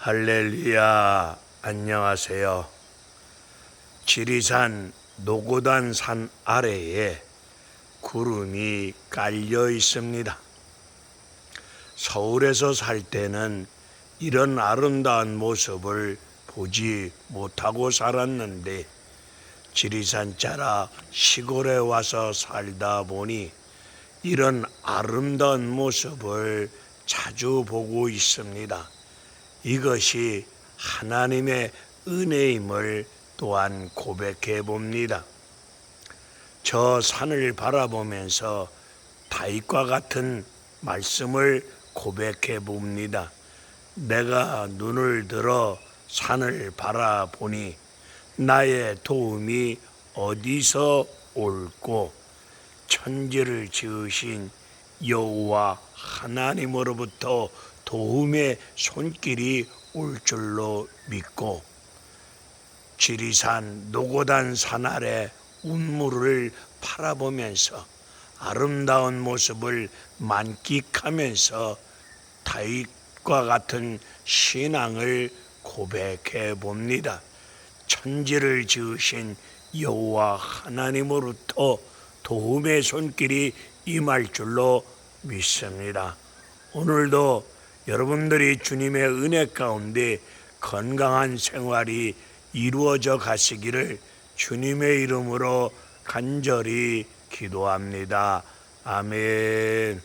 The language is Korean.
할렐루야, 안녕하세요. 지리산 노고단 산 아래에 구름이 깔려 있습니다. 서울에서 살 때는 이런 아름다운 모습을 보지 못하고 살았는데 지리산 자라 시골에 와서 살다 보니 이런 아름다운 모습을 자주 보고 있습니다. 이것이 하나님의 은혜임을 또한 고백해 봅니다. 저 산을 바라보면서 다윗과 같은 말씀을 고백해 봅니다. 내가 눈을 들어 산을 바라보니 나의 도움이 어디서 올고 천지를 지으신 여호와 하나님으로부터 도움의 손길이 올 줄로 믿고 지리산 노고단 산 아래 운물을 바라보면서 아름다운 모습을 만끽하면서 다윗과 같은 신앙을 고백해 봅니다. 천지를 지으신 여호와 하나님으로부터 도움의 손길이 임할 줄로 믿습니다. 오늘도 여러분들이 주님의 은혜 가운데 건강한 생활이 이루어져 가시기를 주님의 이름으로 간절히 기도합니다. 아멘.